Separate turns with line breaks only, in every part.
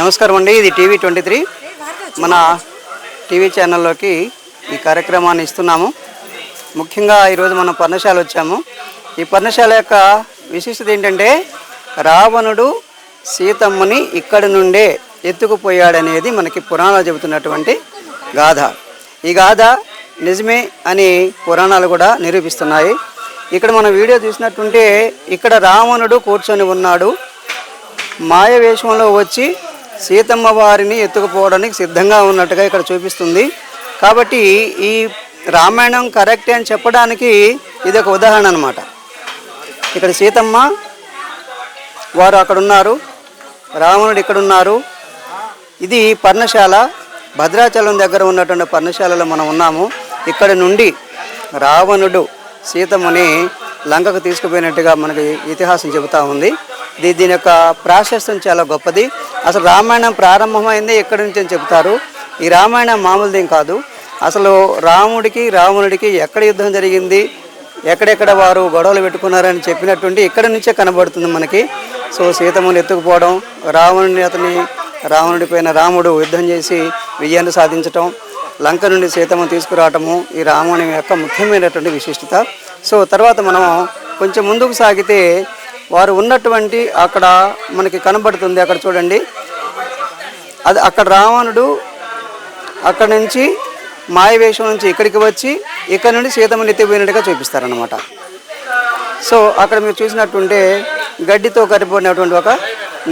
నమస్కారం అండి. ఇది టీవీ ట్వంటీ త్రీ. మన టీవీ ఛానల్లోకి ఈ కార్యక్రమాన్ని ఇస్తున్నాము. ముఖ్యంగా ఈరోజు మనం పర్ణశాల వచ్చాము. ఈ పర్ణశాల యొక్క విశిష్టత ఏంటంటే రావణుడు సీతమ్మని ఇక్కడి నుండే ఎత్తుకుపోయాడనేది మనకి పురాణాలు చెబుతున్నటువంటి గాథ. ఈ గాథ నిజమే అని పురాణాలు కూడా నిరూపిస్తున్నాయి. ఇక్కడ మనం వీడియో చూసినట్టుంటే ఇక్కడ రావణుడు కూర్చొని ఉన్నాడు. మాయ వేషంలో వచ్చి సీతమ్మ వారిని ఎత్తుకుపోవడానికి సిద్ధంగా ఉన్నట్టుగా ఇక్కడ చూపిస్తుంది. కాబట్టి ఈ రామాయణం కరెక్టే అని చెప్పడానికి ఇది ఒక ఉదాహరణ అనమాట ఇక్కడ సీతమ్మ వారు అక్కడ ఉన్నారు రావణుడు ఇక్కడ ఉన్నారు ఇది పర్ణశాల భద్రాచలం దగ్గర ఉన్నటువంటి పర్ణశాలలో మనం ఉన్నాము. ఇక్కడ నుండి రావణుడు సీతమ్మని లంకకు తీసుకుపోయినట్టుగా మనకి ఇతిహాసం చెబుతూ ఉంది. దీని యొక్క ప్రాశస్త్యం చాలా గొప్పది. అసలు రామాయణం ప్రారంభమైందే ఎక్కడి నుంచి అని చెప్తారు. ఈ రామాయణం మామూలుదేం కాదు. అసలు రాముడికి రావణుడికి ఎక్కడ యుద్ధం జరిగింది? ఎక్కడెక్కడ వారు గొడవలు పెట్టుకున్నారని చెప్పినటువంటి ఇక్కడి నుంచే కనబడుతుంది మనకి. సో సీతమ్మని ఎత్తుకుపోవడం రావణుని అతని రావణుడి పైన రాముడు యుద్ధం చేసి విజయాన్ని సాధించటం లంక నుండి సీతమ్మ తీసుకురావటము ఈ రాముని యొక్క ముఖ్యమైనటువంటి విశిష్టత. సో తర్వాత మనం కొంచెం ముందుకు సాగితే వారు ఉన్నటువంటి అక్కడ మనకి కనబడుతుంది అక్కడ చూడండి. అది అక్కడ రావణుడు అక్కడ నుంచి మాయవేషం నుంచి ఇక్కడికి వచ్చి ఇక్కడ నుండి సీతమ్మని ఎత్తిపోయినట్టుగా చూపిస్తారనమాట సో అక్కడ మీరు చూసినట్టుంటే గడ్డితో కరిపోయినటువంటి ఒక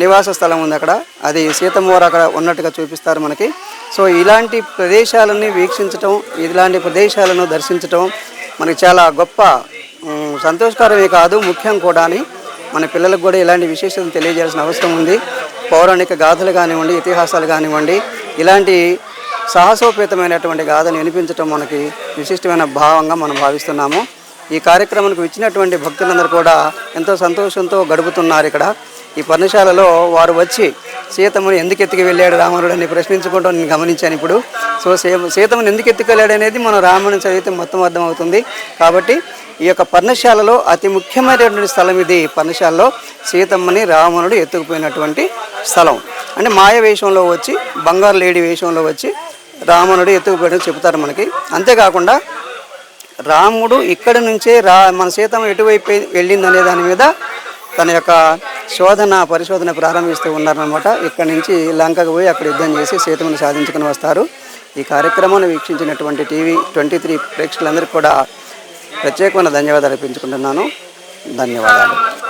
నివాస స్థలం ఉంది అక్కడ. అది సీతమ్మ వారు అక్కడ ఉన్నట్టుగా చూపిస్తారు మనకి. సో ఇలాంటి ప్రదేశాలని వీక్షించటం ఇలాంటి ప్రదేశాలను దర్శించటం మనకి చాలా గొప్ప సంతోషకరమే కాదు ముఖ్యం కూడా అని మన పిల్లలకు కూడా ఇలాంటి విశేషతను తెలియజేయాల్సిన అవసరం ఉంది. పౌరాణిక గాథలు కానివ్వండి ఇతిహాసాలు కానివ్వండి ఇలాంటి సాహసోపేతమైనటువంటి గాథను వినిపించటం మనకి విశిష్టమైన భావంగా మనం భావిస్తున్నాము. ఈ కార్యక్రమానికి ఇచ్చినటువంటి భక్తులందరూ కూడా ఎంతో సంతోషంతో గడుపుతున్నారు ఇక్కడ. ఈ పర్ణశాలలో వారు వచ్చి సీతమును ఎందుకు ఎత్తుకు వెళ్ళాడు రావణుడు అని ప్రశ్నించుకుంటూ నేను గమనించాను ఇప్పుడు. సో సీ- ఎందుకు ఎత్తుకెళ్ళాడు అనేది మనం రాముని చదివితే మొత్తం అర్థమవుతుంది. కాబట్టి ఈ యొక్క పర్ణశాలలో అతి ముఖ్యమైనటువంటి స్థలం ఇది. ఈ పర్ణశాలలో సీతమ్మని రావణుడు ఎత్తుకుపోయినటువంటి స్థలం. అంటే మాయ వేషంలో వచ్చి బంగారు లేడి వేషంలో వచ్చి రావణుడు ఎత్తుకుపోయడం చెబుతారు మనకి. అంతేకాకుండా రాముడు ఇక్కడి నుంచే రా మన సీతమ్మ ఎటువైపు వెళ్ళిందనే దాని మీద తన యొక్క శోధన పరిశోధన ప్రారంభిస్తూ ఉన్నారనమాట ఇక్కడి నుంచి లంకకు పోయి అక్కడ యుద్ధం చేసి సీతమ్మను సాధించుకుని వస్తారు. ఈ కార్యక్రమాన్ని వీక్షించినటువంటి టీవీ ట్వంటీ త్రీ ప్రేక్షకులందరికీ కూడా ప్రత్యేకమైన ధన్యవాదాలు అర్పించుకుంటున్నాను. ధన్యవాదాలు.